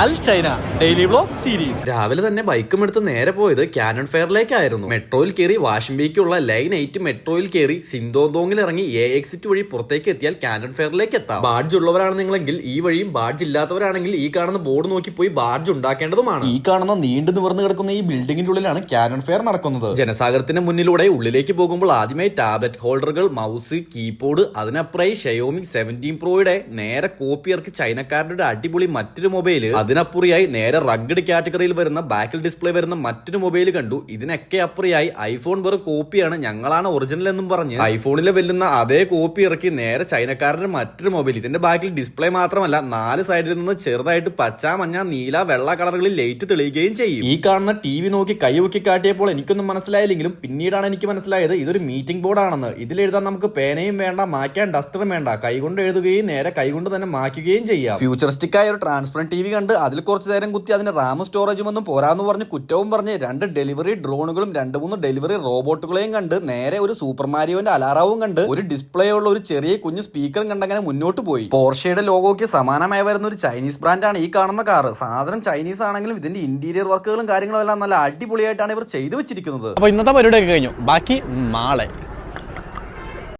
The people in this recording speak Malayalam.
അൽ ചൈന ഡെയിലി ബ്ലോഗ് സീരീസ്. രാവിലെ തന്നെ ബൈക്കും എടുത്ത് നേരെ പോയത് കാനൺ ഫെയറിലേക്കായിരുന്നു. മെട്രോയിൽ കയറി വാഷിംബേക്കുള്ള ലൈൻ എയ്റ്റ് മെട്രോയിൽ കയറി സിന്തോന്തോങ്ങിൽ ഇറങ്ങി എ എക്സിറ്റ് വഴി പുറത്തേക്ക് എത്തിയാൽ കാനൺ ഫെയറിലേക്ക് എത്താം. ബാഡ്ജ് ഉള്ളവരാണ് നിങ്ങളെങ്കിൽ ഈ വഴിയും ബാഡ്ജ് ഇല്ലാത്തവരാണെങ്കിൽ ഈ കാണുന്ന ബോർഡ് നോക്കി പോയി ബാഡ്ജ് ഉണ്ടാക്കേണ്ടതുമാണ്. ഈ കാണുന്ന നീണ്ടു നിവർന്നു കിടക്കുന്ന ഈ ബിൽഡിംഗിന്റെ ഉള്ളിലാണ് കാനൺ ഫെയർ നടക്കുന്നത്. ജനസാഗരത്തിന്റെ മുന്നിലൂടെ ഉള്ളിലേക്ക് പോകുമ്പോൾ ആദ്യമായി ടാബ്ലറ്റ് ഹോൾഡറുകൾ മൗസ് കീബോർഡ് അതിനപ്പുറമായി ഷയോമി സെവന്റീൻ പ്രോയുടെ നേരെ കോപ്പിയർക്ക് ചൈനക്കാരുടെ ഒരു അടിപൊളി മറ്റൊരു മൊബൈൽ അതിനപ്പുറയായി നേരെ റഗ്ഡ് കാറ്റഗറിയിൽ വരുന്ന ബാക്കിൽ ഡിസ്പ്ലേ വരുന്ന മറ്റൊരു മൊബൈൽ കണ്ടു. ഇതിനൊക്കെ അപ്പുറയായി ഐഫോൺ വെറും കോപ്പിയാണ് ഞങ്ങളാണ് ഒറിജിനൽ എന്നും പറഞ്ഞ് ഐഫോണിലെ വെല്ലുന്ന അതേ കോപ്പി ഇറക്കി നേരെ ചൈനക്കാരന്റെ മറ്റൊരു മൊബൈൽ ഇതിന്റെ ബാക്കിൽ ഡിസ്പ്ലേ മാത്രമല്ല നാല് സൈഡിൽ നിന്ന് ചെറുതായിട്ട് പച്ച മഞ്ഞ നീല വെള്ള കളറുകളിൽ ലൈറ്റ് തെളിയുകയും ചെയ്യും. ഈ കാണുന്ന ടി വി നോക്കി കൈവക്കി കാട്ടിയപ്പോൾ എനിക്കൊന്നും മനസ്സിലായില്ലെങ്കിലും പിന്നീടാണ് എനിക്ക് മനസ്സിലായത് ഇതൊരു മീറ്റിംഗ് ബോർഡാണെന്ന് ഇതിലെഴുതാൻ നമുക്ക് പേനയും വേണ്ട മാറ്റാൻ ഡസ്റ്ററും വേണ്ട. കൈകൊണ്ട് എഴുതുകയും നേരെ കൈകൊണ്ട് തന്നെ മാറ്റുകയും ചെയ്യാം. ഫ്യൂച്ചറിസ്റ്റിക് ആയ ഒരു ട്രാൻസ്പെറന്റ് ടി വി കണ്ട് അതിൽ കുറച്ച് നേരം കുത്തി അതിന് റാം സ്റ്റോറേജും ഒന്നും പോരാന്ന് പറഞ്ഞ് കുറ്റവും പറഞ്ഞ് രണ്ട് ഡെലിവറി ഡ്രോണുകളും രണ്ട് മൂന്ന് ഡെലിവറി റോബോട്ടുകളെയും കണ്ട് നേരെ ഒരു സൂപ്പർ മാരിയോന്റെ അലാറാവും കണ്ട് ഒരു ഡിസ്പ്ലേ ഉള്ള ഒരു ചെറിയ കുഞ്ഞ് സ്പീക്കറും കണ്ടങ്ങനെ മുന്നോട്ട് പോയി. പോർഷയുടെ ലോഗോയ്ക്ക് സമാനമായി വരുന്ന ഒരു ചൈനീസ് ബ്രാൻഡാണ് ഈ കാണുന്ന കാർ സാധനം ചൈനീസ് ആണെങ്കിലും ഇതിന്റെ ഇന്റീരിയർ വർക്കുകളും കാര്യങ്ങളും എല്ലാം നല്ല അടിപൊളിയായിട്ടാണ് ഇവർ ചെയ്തു വെച്ചിരിക്കുന്നത്. അപ്പൊ ഇന്നത്തെ പരിപാടിയൊക്കെ കഴിഞ്ഞു. ബാക്കി നാളെ.